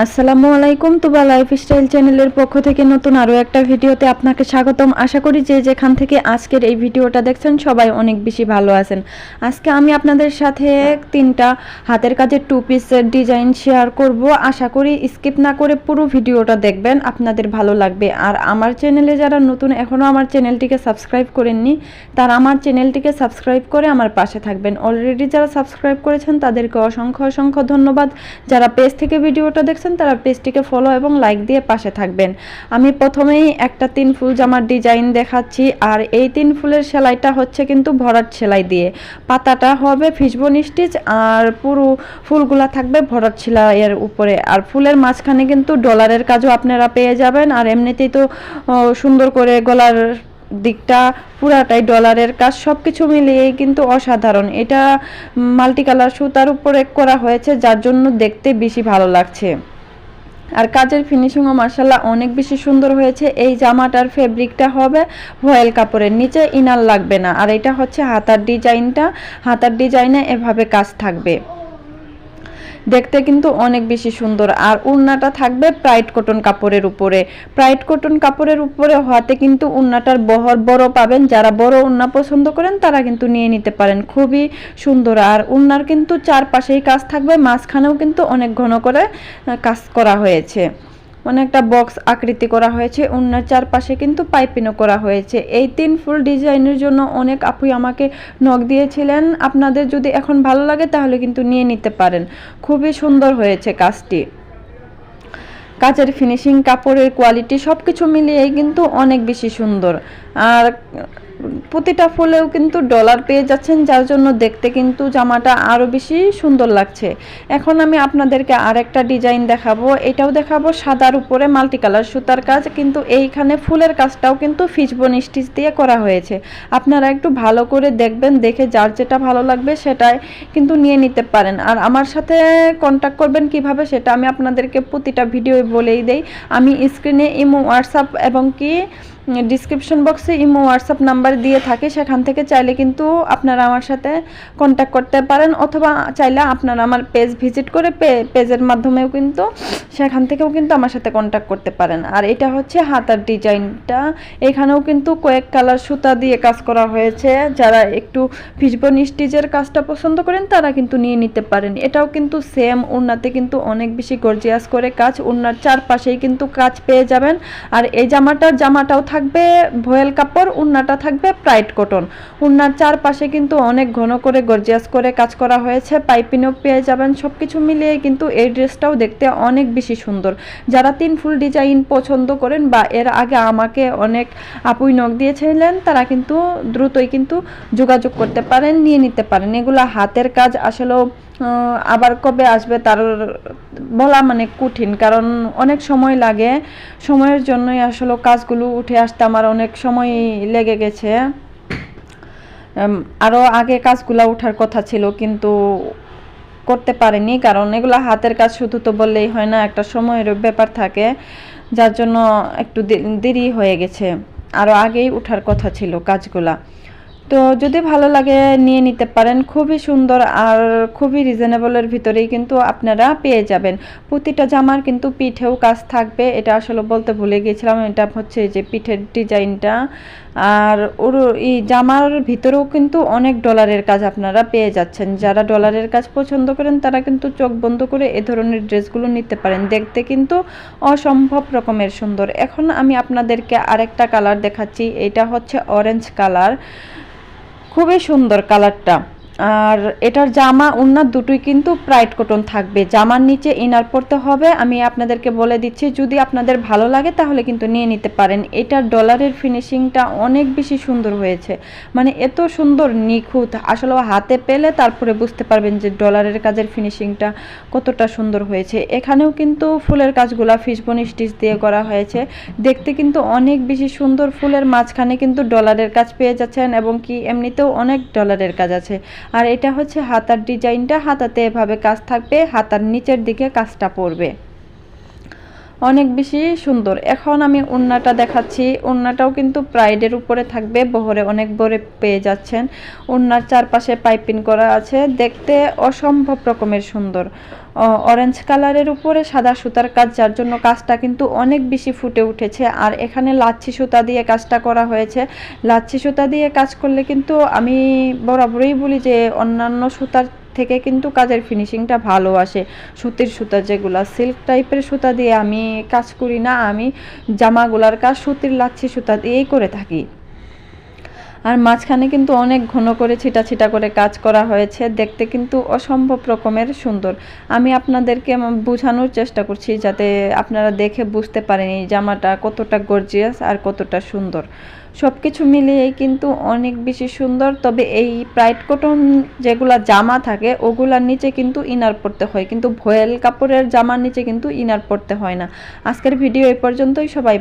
আসসালামু আলাইকুম তুবা লাইফস্টাইল চ্যানেলের পক্ষ থেকে নতুন আরও একটা ভিডিওতে আপনাকে স্বাগতম। আশা করি যে যেখান থেকে আজকের এই ভিডিওটা দেখছেন সবাই অনেক বেশি ভালো আছেন। আজকে আমি আপনাদের সাথে তিনটা হাতের কাজের টু পিসের ডিজাইন শেয়ার করব। আশা করি স্কিপ না করে পুরো ভিডিওটা দেখবেন, আপনাদের ভালো লাগবে। আর আমার চ্যানেলে যারা নতুন, এখনও আমার চ্যানেলটিকে সাবস্ক্রাইব করেননি, তারা আমার চ্যানেলটিকে সাবস্ক্রাইব করে আমার পাশে থাকবেন। অলরেডি যারা সাবস্ক্রাইব করেছেন, তাদেরকে অসংখ্য অসংখ্য ধন্যবাদ। যারা পেজ থেকে ভিডিওটা দেখছেন তারা পেজটিকে ফলো এবং লাইক দিয়ে পাশে থাকবেন। আমি প্রথমেই একটা তিন ফুল জামার ডিজাইন দেখাচ্ছি, আর এই তিন ফুলের সেলাইটা হচ্ছে কিন্তু ভরাট সেলাই দিয়ে। পাতাটা হবে ফিসবন স্টিচ আর পুরো ফুলগুলা থাকবে ভরাট সেলাইয়ের উপরে। আর ফুলের মাঝখানে কিন্তু ডলারের কাজও আপনারা পেয়ে যাবেন, আর এমনিতেই তো সুন্দর করে গলার দিকটা পুরাটাই ডলারের কাজ সব কিছু মিলিয়েই কিন্তু অসাধারণ। এটা মাল্টি কালার সুতার উপরে করা হয়েছে, যার জন্য দেখতে বেশি ভালো লাগছে। আর কাজের ফিনিশিংও মার্শাল্লাহ অনেক বেশি সুন্দর হয়েছে। এই জামাটার ফেব্রিকটা হবে ভয়েল কাপড়ের, নিচে ইনার লাগবে না। আর এটা হচ্ছে হাতার ডিজাইনটা হাতার ডিজাইনে এভাবে কাজ থাকবে। দেখতে কিন্তু অনেক বেশি সুন্দর। আর উন্নাটা থাকবে প্রাইট কটন কাপড়ের উপরে। প্রাইট কটন কাপড়ের উপরে হওয়াতে কিন্তু উন্নাটার বহর বড় পাবেন। যারা বড় উন্না পছন্দ করেন, তারা কিন্তু নিয়ে নিতে পারেন। খুবই সুন্দর। আর উন্নার কিন্তু চারপাশেই কাজ থাকবে। মাঝখানেও কিন্তু অনেক ঘন করে কাজ করা হয়েছে। মানে একটা বক্স আকৃতি করা হয়েছে অন্যের চারপাশে কিন্তু পাইপিনও করা হয়েছে। এই তিন ফুল ডিজাইনের জন্য অনেক আপুই আমাকে নখ দিয়েছিলেন, আপনাদের যদি এখন ভালো লাগে তাহলে কিন্তু নিয়ে নিতে পারেন। খুবই সুন্দর হয়েছে কাজটি। কাজের ফিনিশিং কাপড়ের কোয়ালিটি সব কিছু মিলিয়েই কিন্তু অনেক বেশি সুন্দর। আর প্রতিটা ফুলেও কিন্তু ডলার পেয়ে যাচ্ছেন, যার জন্য দেখতে কিন্তু জামাটা আরও বেশি সুন্দর লাগছে। এখন আমি আপনাদেরকে আরেকটা ডিজাইন দেখাবো। এটাও দেখাবো সাদার উপরে মাল্টি কালার সুতার কাজ, কিন্তু এইখানে ফুলের কাজটাও কিন্তু ফিচবন স্টিচ দিয়ে করা হয়েছে। আপনারা একটু ভালো করে দেখবেন, দেখে যার যেটা ভালো লাগবে সেটাই কিন্তু নিয়ে নিতে পারেন। আর আমার সাথে কন্ট্যাক্ট করবেন কীভাবে সেটা আমি আপনাদেরকে প্রতিটা ভিডিও বলেই দেই। আমি স্ক্রিনে ইমো হোয়াটসঅ্যাপ এবং কি ডিসক্রিপশন বক্সে ইমো হোয়াটসঅ্যাপ নাম্বার দিয়ে থাকে, সেখান থেকে চাইলে কিন্তু আপনারা আমার সাথে কন্ট্যাক্ট করতে পারেন, অথবা চাইলে আপনারা আমার পেজ ভিজিট করে পেজের মাধ্যমেও কিন্তু সেখান থেকেও কিন্তু আমার সাথে কন্ট্যাক্ট করতে পারেন। আর এটা হচ্ছে হাতার ডিজাইনটা। এখানেও কিন্তু কয়েক কালার সুতা দিয়ে কাজ করা হয়েছে। যারা একটু ফিসবন স্টিচের কাজটা পছন্দ করেন, তারা কিন্তু নিয়ে নিতে পারেন। এটাও কিন্তু সেম উন্নাতে কিন্তু অনেক বেশি গর্জিয়াস করে কাজ। উন্নার চারপাশেই কিন্তু কাজ পেয়ে যাবেন। আর এই জামাটার জামাটাও থাকবে ভয়েল কাপড়, উন্নাটা থাকবে প্রাইড কটন। উন্নার চারপাশে কিন্তু অনেক ঘন করে, গর্জিয়াস করে কাজ করা হয়েছে। পাইপিনও পেয়ে যাবেন সব কিছু মিলিয়ে কিন্তু এই ড্রেসটাও দেখতে অনেক বেশি সুন্দর। যারা তিন ফুল ডিজাইন পছন্দ করেন বা এর আগে আমাকে অনেক আপুই নখ দিয়েছিলেন, তারা কিন্তু দ্রুতই কিন্তু যোগাযোগ করতে পারেন, নিয়ে নিতে পারেন। এগুলো হাতের কাজ, আসলেও আবার কবে আসবে তার বলা মানে কঠিন, কারণ অনেক সময় লাগে। সময়ের জন্যই আসলে কাজগুলো উঠে আসতে আমার অনেক সময় লেগে গেছে। আরও আগে কাজগুলো ওঠার কথা ছিল, কিন্তু করতে পারিনি, কারণ এগুলো হাতের কাজ শুধু তো বললেই হয় না, একটা সময়ের ব্যাপার থাকে, যার জন্য একটু দেরি হয়ে গেছে। আরও আগেই ওঠার কথা ছিল কাজগুলা। তো যদি ভালো লাগে নিয়ে নিতে পারেন, খুবই সুন্দর আর খুবই রিজনেবলের ভিতরেই কিন্তু আপনারা পেয়ে যাবেন। প্রতিটা জামার কিন্তু পিঠেও কাজ থাকবে, এটা আসলে বলতে ভুলে গিয়েছিলাম, এটা হচ্ছে যে পিঠের ডিজাইনটা। আর ওর এই জামার ভিতরেও কিন্তু অনেক ডলারের কাজ আপনারা পেয়ে যাচ্ছেন। যারা ডলারের কাজ পছন্দ করেন, তারা কিন্তু চোখ বন্ধ করে এ ধরনের ড্রেসগুলো নিতে পারেন। দেখতে কিন্তু অসম্ভব রকমের সুন্দর। এখন আমি আপনাদেরকে আরেকটা কালার দেখাচ্ছি, এটা হচ্ছে অরেঞ্জ কালার খুবই সুন্দর কালারটা। আর এটার জামা উন্নার দুটোই কিন্তু প্রাইড কটন থাকবে। জামার নিচে ইনার পরতে হবে। আমি আপনাদেরকে বলে দিচ্ছি, যদি আপনাদের ভালো লাগে তাহলে কিন্তু নিয়ে নিতে পারেন। এটার ডলারের ফিনিশিংটা অনেক বেশি সুন্দর হয়েছে। মানে এত সুন্দর, নিখুঁত। আসলে হাতে পেলে তারপরে বুঝতে পারবেন যে ডলারের কাজের ফিনিশিংটা কতটা সুন্দর হয়েছে। এখানেও কিন্তু ফুলের কাজগুলা ফিসবন স্টিচ দিয়ে করা হয়েছে। দেখতে কিন্তু অনেক বেশি সুন্দর। ফুলের মাঝখানে কিন্তু ডলারের কাজ পেয়ে যাচ্ছেন এবং কি এমনিতেও অনেক ডলারের কাজ আছে। আর এটা হচ্ছে হাতার ডিজাইনটা, হাতাতে এভাবে কাজ থাকবে, হাতার নিচের দিকে কাজটা পড়বে। অনেক বেশি সুন্দর। এখন আমি ওড়নাটা দেখাচ্ছি। উন্নাটাও কিন্তু প্রাইডের উপরে থাকবে, বহরে অনেক বরে পেয়ে যাচ্ছেন। ওড়নার চারপাশে পাইপিং করা আছে। দেখতে অসম্ভব রকমের সুন্দর। অরেঞ্জ কালারের উপরে সাদা সুতার কাজ, যার জন্য কাজটা কিন্তু অনেক বেশি ফুটে উঠেছে। আর এখানে লাচ্ছি সুতা দিয়ে কাজটা করা হয়েছে। লাচ্ছি সুতা দিয়ে কাজ করলে কিন্তু আমি বরাবরই বলি যে, অন্যান্য সুতার থেকে কিন্তু কাজের ফিনিশিংটা ভালো আসে। সুতির সুতা যেগুলা সিল্ক টাইপের সুতা দিয়ে আমি কাজ করি না। আমি জামাগুলার কাজ সুতির লাচ্ছি সুতা দিয়েই করে থাকি। আর মাঝখানে কিন্তু অনেক ঘন করে ছিটা ছিটা করে কাজ করা হয়েছে। দেখতে কিন্তু অসম্ভব রকমের সুন্দর। আমি আপনাদেরকে বোঝানোর চেষ্টা করছি যাতে আপনারা দেখে বুঝতে পারেন এই জামাটা কতটা গর্জিয়াস আর কতটা সুন্দর। সব কিছু মিলিয়েই কিন্তু অনেক বেশি সুন্দর। তবে এই প্রাইড কটন যেগুলা জামা থাকে, ওগুলার নিচে কিন্তু ইনার পরতে হয়। কিন্তু ভয়েল কাপড়ের জামার নিচে কিন্তু ইনার পরতে হয় না। আজকের ভিডিও এই পর্যন্তই। সবাই